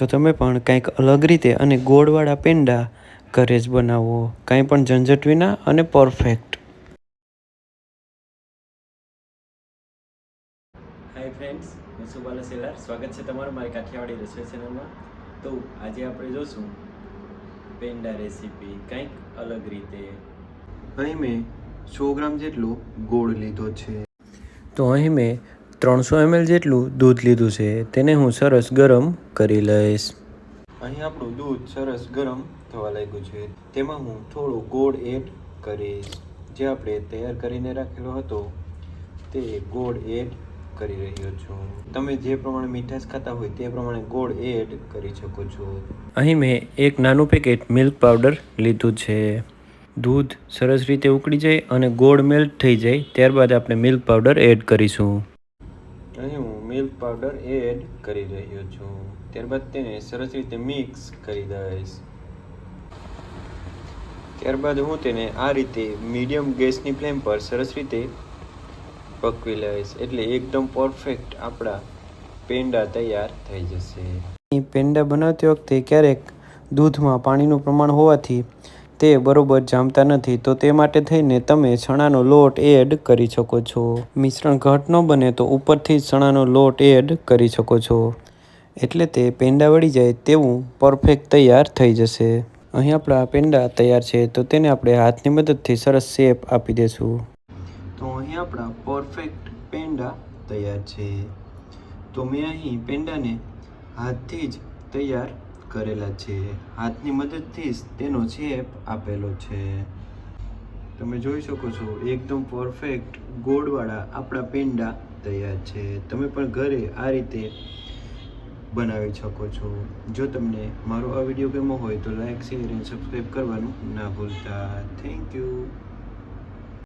તો તમે પણ કંઈક અલગ રીતે અને ગોળવાળા પેંડા ઘરે જ બનાવો. કાંઈ પણ ઝંઝટ વિના અને પરફેક્ટ. હાય ફ્રેન્ડ્સ હું સુબાલા સેલાર. સ્વાગત છે તમારું મારી કાઠિયાવાડી રસોઈ ચેનલમાં તો આજે આપણે જોશું પેંડા રેસીપી કંઈક અલગ રીતે. અહીં મેં સો ગ્રામ જેટલું ગોળ લીધો છે. તો અહીં મેં ત્રણસો એમએલ જેટલું દૂધ લીધું છે તેને હું સરસ ગરમ કરી લઈશ. અહીં આપણું દૂધ સરસ ગરમ થવા લાગ્યું છે. તેમાં હું થોડો ગોળ એડ કરીશ. જે આપણે તૈયાર કરીને રાખેલો હતો તે ગોળ એડ કરી રહ્યો છું. તમે જે પ્રમાણે મીઠાશ ખાતા હોય તે પ્રમાણે ગોળ એડ કરી શકો છો. અહીં મેં એક નાનું પેકેટ મિલ્ક પાવડર લીધું છે. દૂધ સરસ રીતે ઉકળી જાય અને ગોળ મેલ્ટ થઈ જાય ત્યારબાદ આપણે મિલ્ક પાવડર એડ કરીશું. અહીં હું મિલ્ક પાવડર એડ કરી રહ્યો છું. ત્યારબાદ તેને સરસ રીતે મિક્સ કરી દઈશ. ત્યારબાદ હું તેને આ રીતે મીડિયમ ગેસની ફ્લેમ પર સરસ રીતે પકવી લઈશ. એટલે એકદમ પરફેક્ટ આપણા પેંડા તૈયાર થઈ જશે. પેંડા બનાવતી વખતે ક્યારેક દૂધમાં પાણીનું પ્રમાણ હોવાથી તે બરોબર જામતા નથી, તો તે માટે થઈને તમે ચણાનો લોટ એડ કરી શકો છો. મિશ્રણ ઘટ ન બને તો ઉપરથી ચણાનો લોટ એડ કરી શકો છો. એટલે તે પેંડા વળી જાય તેવું પરફેક્ટ તૈયાર થઈ જશે. અહીં આપણા પેંડા તૈયાર છે, તો તેને આપણે હાથની મદદથી સરસ શેપ આપી દેશું. તો અહીં આપણા પરફેક્ટ પેંડા તૈયાર છે. તો મેં અહીં પેંડાને હાથથી જ તૈયાર કરેલા છે. હાથની મદદથી જ તેનો શેપ આપેલો છે. તમે જોઈ શકો છો, એકદમ પરફેક્ટ ગોળવાળા આપણા પેંડા તૈયાર છે. તમે પણ ઘરે આ રીતે બનાવી શકો છો. જો તમને મારો આ વીડિયો ગમ્યો હોય તો લાઇક શેર અને સબસ્ક્રાઈબ કરવાનું ના ભૂલતા. Thank you